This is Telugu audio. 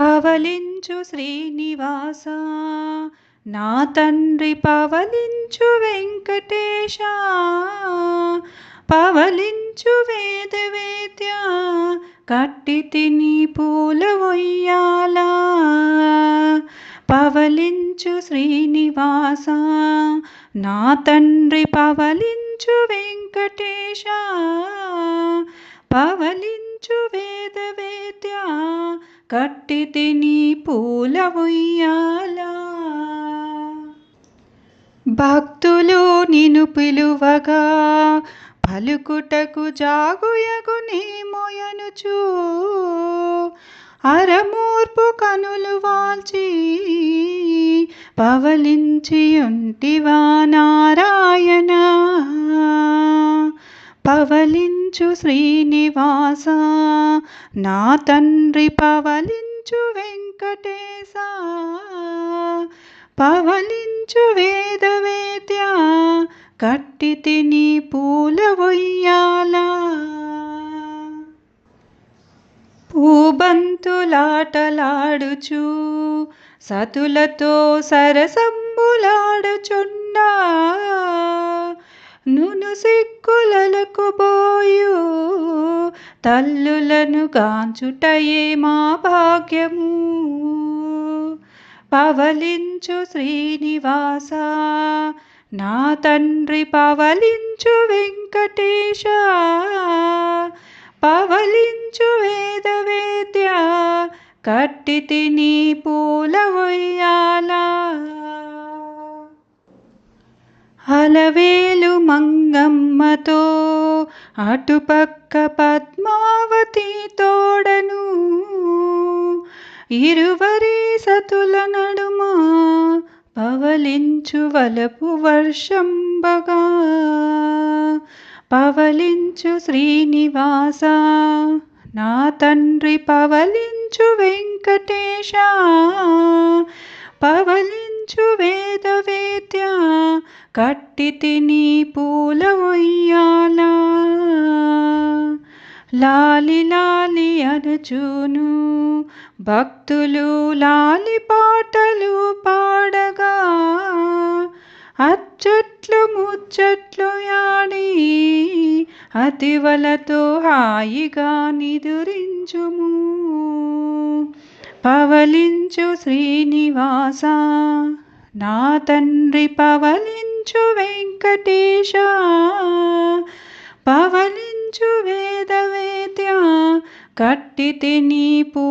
పవలించు శ్రీనివాస నా తండ్రి పవలించు వెంకటేశ పవలించు వేదవేద్య కట్టి తిని పూల ఒయ్యాల. పవలించు శ్రీనివాస నా తండ్రి పవలించు వెంకటేశ పవలించు కట్టితి నీ పూల ఉయ్యాల. భక్తులు నిన్ను పిలువగా పలుకుటకు జాగుయగుని మొయనుచు. అరమూర్పు కనులు వాల్చి పవలించి ఉంటివా నారాయణ. పవలించి శ్రీనివాస. నా తండ్రి పవలించు వెంకటేశ. పవలించు వేదవేద్య. కట్టి తిని పూల ఒయ్యాల పూబంతులాటలాడుచు సతులతో సరసంబులాడుచున్నా నును సిక్కులకు పోయు తల్లులను గాంచుటయే మా భాగ్యము. పవలించు శ్రీనివాస నా తండ్రి పవలించు వెంకటేశ. పవలించు వేదవేద్య కట్టి తిని పూల ఉయ్యాలా. అలవేలు మంగమ్మతో అటుపక్క పద్మావతి తోడను. ఇరువరి సతుల నడుమ పవలించు వలపు వర్షంబగా. పవలించు శ్రీనివాస నా తండ్రి పవలించు వెంకటేశ. పవలించు వేదవేద్య కట్టితి నీ పూల ఒయ్యాల లాలి లాలి అనుచూను భక్తులు లాలి పాటలు పాడగా అచ్చట్లు ముచ్చట్లు యాడి అతివలతో హాయిగా నిదురించుము. పవలించు శ్రీనివాస నా తండ్రి పవలించు పవలించు వెంకటేశ పవలించు వేదవేద్య కట్టి తిని పూ